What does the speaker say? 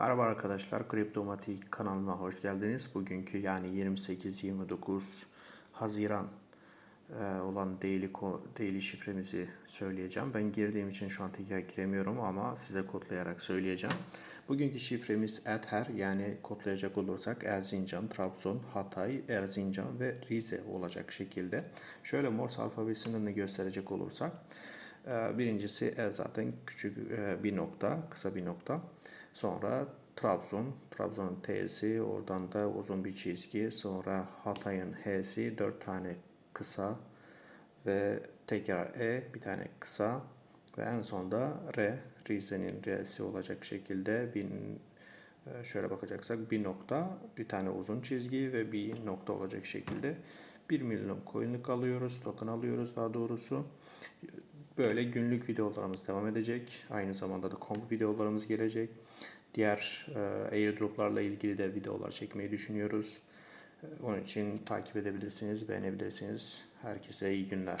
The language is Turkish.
Merhaba arkadaşlar, Kriptomatik kanalına hoş geldiniz. Bugünkü yani 28-29 Haziran e, olan daily, daily şifremizi söyleyeceğim. Ben girdiğim için şu an tekrar giremiyorum ama size kodlayarak söyleyeceğim. Bugünkü şifremiz Ether yani kodlayacak olursak Erzincan, Trabzon, Hatay, Erzincan ve Rize olacak şekilde. Şöyle Morse alfabesini gösterecek olursak birincisi E zaten küçük e, bir nokta, kısa bir nokta. Sonra Trabzon, Trabzon'un T'si, oradan da uzun bir çizgi. Sonra Hatay'ın H'si, dört tane kısa ve tekrar E, bir tane kısa ve en sonda R, Rize'nin R'si olacak şekilde bin, e, şöyle bakacaksak bir nokta, bir tane uzun çizgi ve bir nokta olacak şekilde 1 milyon coin'lik alıyoruz, token alıyoruz daha doğrusu. Böyle günlük videolarımız devam edecek. Aynı zamanda da komp videolarımız gelecek. Diğer e, airdroplarla ilgili de videolar çekmeyi düşünüyoruz. E, Onun için takip edebilirsiniz, beğenebilirsiniz. Herkese iyi günler.